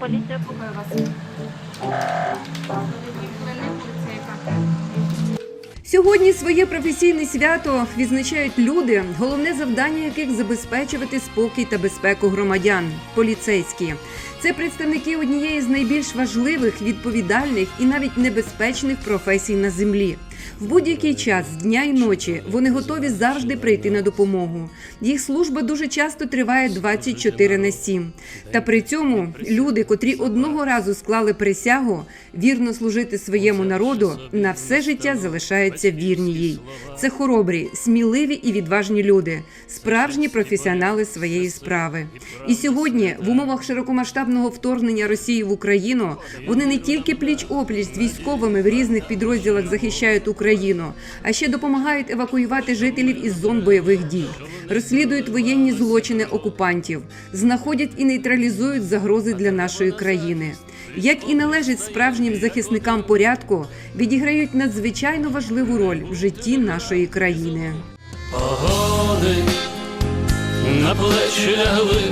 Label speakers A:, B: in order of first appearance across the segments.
A: Поліція вас.
B: Сьогодні своє професійне свято відзначають люди, головне завдання яких забезпечувати спокій та безпеку громадян поліцейські. Це представники однієї з найбільш важливих, відповідальних і навіть небезпечних професій на землі. В будь-який час дня і ночі вони готові завжди прийти на допомогу. Їх служба дуже часто триває 24 на 7. Та при цьому люди, котрі одного разу склали присягу вірно служити своєму народу, на все життя залишаються вірні їй. Це хоробрі, сміливі і відважні люди, справжні професіонали своєї справи. І сьогодні, в умовах широкомасштабного вторгнення Росії в Україну, вони не тільки пліч опліч з військовими в різних підрозділах захищають Україну, а ще допомагають евакуювати жителів із зон бойових дій, розслідують воєнні злочини окупантів, знаходять і нейтралізують загрози для нашої країни. Як і належить справжнім захисникам порядку, відіграють надзвичайно важливу роль в житті нашої країни.
C: Погони на плечі лягли,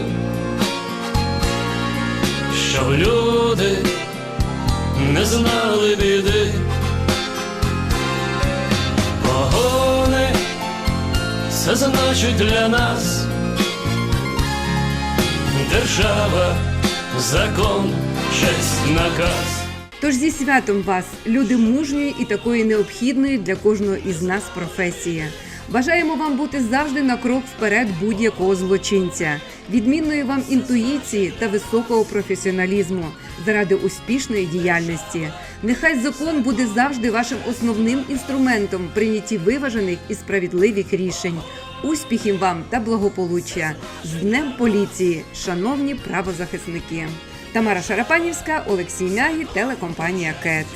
C: щоб люди не знали біди. Це значить для нас держава, закон, честь, наказ.
B: Тож зі святом вас, люди мужньої і такої необхідної для кожного із нас професії. Бажаємо вам бути завжди на крок вперед будь-якого злочинця, відмінної вам інтуїції та високого професіоналізму заради успішної діяльності. Нехай закон буде завжди вашим основним інструментом прийнятті виважених і справедливих рішень. Успіхів вам та благополуччя з Днем поліції, шановні правозахисники. Тамара Шарапанівська, Олексій Мягі, телекомпанія КЕТ.